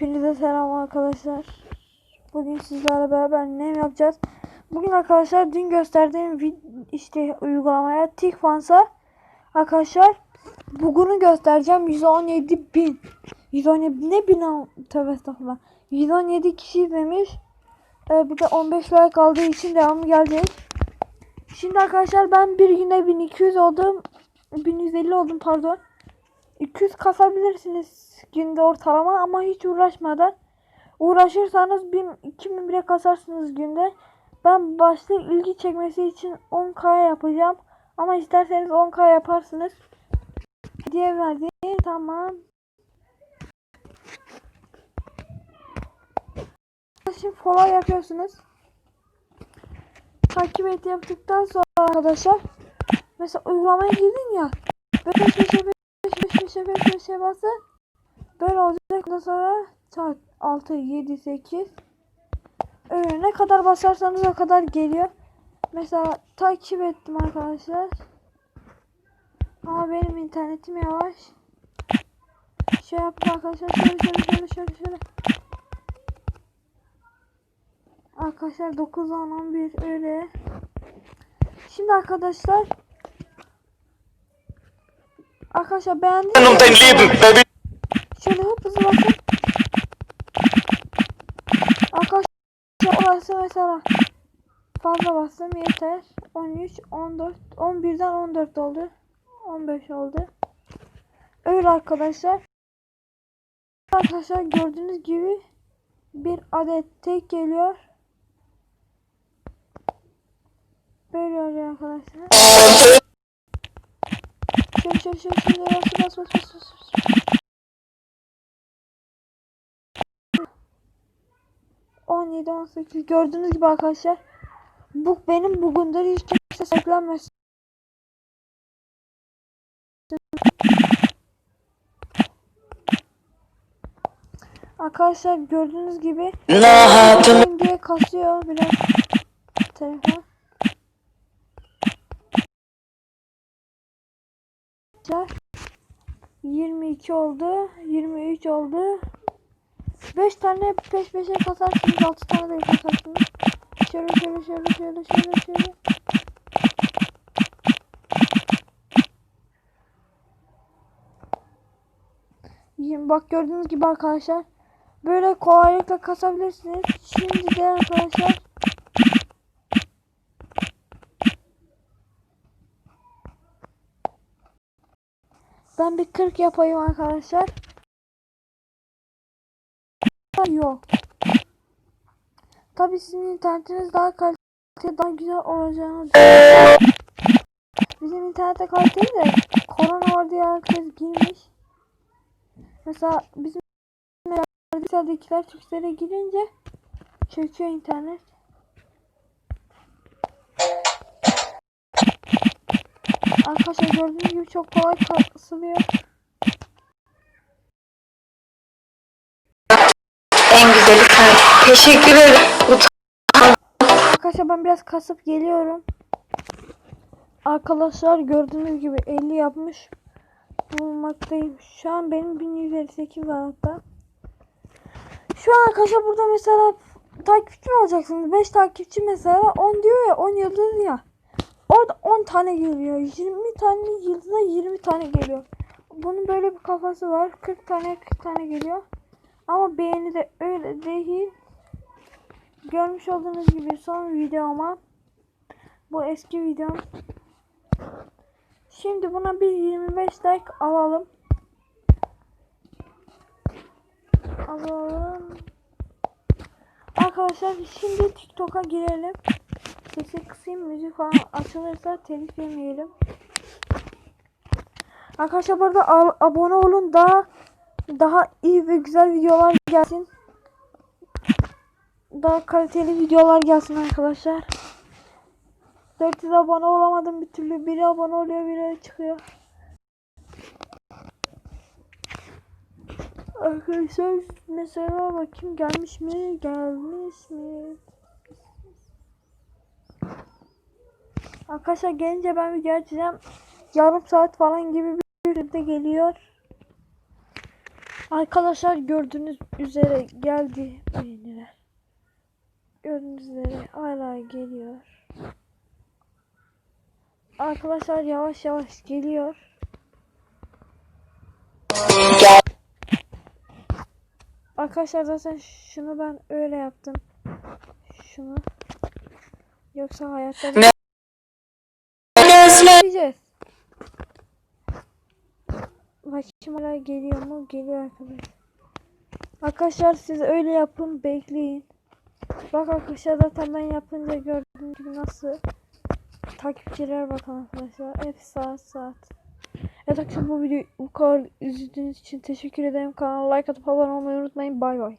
Hepinize selam arkadaşlar. Bugün sizlerle beraber ne yapacağız? Bugün arkadaşlar dün gösterdiğim işte uygulamaya TikFans'a arkadaşlar bugünü göstereceğim 117 bin. 117 ne bin tövbe estağfurullah. 117 kişi izlemiş. Ee, bir de 15 like aldığı için devamı gelecek. Şimdi arkadaşlar ben bir günde 1200 oldum 1150 oldum pardon 200 kasabilirsiniz günde ortalama ama hiç uğraşmadan. Uğraşırsanız 1000 2000 bile kasarsınız günde. Ben başta ilgi çekmesi için 10k yapacağım. Ama isterseniz 10k yaparsınız. Hediye verdi. Tamam. Şimdi follow yapıyorsunuz. Takip et yaptıktan sonra arkadaşlar mesela uygulamaya girdin ya böyle peş peşe peş peşe peş peşe basın. Böyle olacak. Ondan sonra saat 6, 7, 8 öyle ne kadar basarsanız o kadar geliyor. Mesela takip ettim arkadaşlar. Ama benim internetim yavaş. Şey yaptım arkadaşlar. Şöyle şöyle şöyle şöyle şöyle. Arkadaşlar 9, 10, 11 öyle. Şimdi arkadaşlar Arkadaşlar dein Leben, Baby. Şöyle hop hızlı bakın. Arkadaşlar orası mesela fazla bastım yeter. 13, 14, 11'den 14 oldu. 15 oldu. Öyle arkadaşlar. Arkadaşlar gördüğünüz gibi bir adet tek geliyor. Böyle oluyor arkadaşlar. Şöyle şöyle şöyle şöyle bas bas bas bas bas. bas. 17 18 gördüğünüz gibi arkadaşlar bu benim bugündür hiç kimse saklanmasın. Arkadaşlar gördüğünüz gibi diye kasıyor biraz telefon. 22 oldu, 23 oldu. 5 tane peş peşe kasarsınız, 6 tane de kasarsınız. Şöyle şöyle şöyle şöyle şöyle şöyle. Bak gördüğünüz gibi arkadaşlar. Böyle kolaylıkla kasabilirsiniz. Şimdi de arkadaşlar ben bir 40 yapayım arkadaşlar. Yok. Tabi sizin internetiniz daha kaliteli, daha güzel olacağını düşünüyorum. Bizim internette kaliteli de korona var diye herkes girmiş. Mesela bizim bilgisayardakiler Türklere girince çöküyor internet. Arkadaşlar gördüğünüz gibi çok kolay kasılıyor. En güzeli sen. Teşekkür ederim. Arkadaşlar ben biraz kasıp geliyorum. Arkadaşlar gördüğünüz gibi 50 yapmış bulunmaktayım. Şu an benim 1158 var hatta. Şu an arkadaşlar burada mesela takipçi mi alacaksınız? 5 takipçi mesela 10 diyor ya 10 yıldız ya. Orada 10 tane geliyor. 20 tane yıldıza 20 tane geliyor. Bunun böyle bir kafası var. 40 tane 40 tane geliyor. Ama beğeni de öyle değil. Görmüş olduğunuz gibi son videoma bu eski videom. Şimdi buna bir 25 like alalım. Alalım. Arkadaşlar şimdi TikTok'a girelim. Sesi kısayım müzik falan açılırsa telif yemeyelim. Arkadaşlar burada abone olun daha daha iyi ve güzel videolar gelsin. Daha kaliteli videolar gelsin arkadaşlar. 400 abone olamadım bir türlü. Biri abone oluyor biri çıkıyor. Arkadaşlar mesela bakayım gelmiş mi? Gelmiş mi? Arkadaşlar gelince ben video açacağım. Yarım saat falan gibi bir sürede geliyor. Arkadaşlar gördüğünüz üzere geldi beğeniler. Gördüğünüz üzere hala geliyor. Arkadaşlar yavaş yavaş geliyor. Arkadaşlar zaten şunu ben öyle yaptım. Şunu. Yoksa hayatta Ne? Bakayım hala geliyor mu? Geliyor arkadaşlar. Arkadaşlar siz öyle yapın bekleyin. Bak arkadaşlar zaten ben yapınca gördüğünüz gibi nasıl takipçiler bakın arkadaşlar. Hep saat saat. Evet arkadaşlar bu videoyu bu kadar izlediğiniz için teşekkür ederim. Kanala like atıp abone olmayı unutmayın. Bay bay.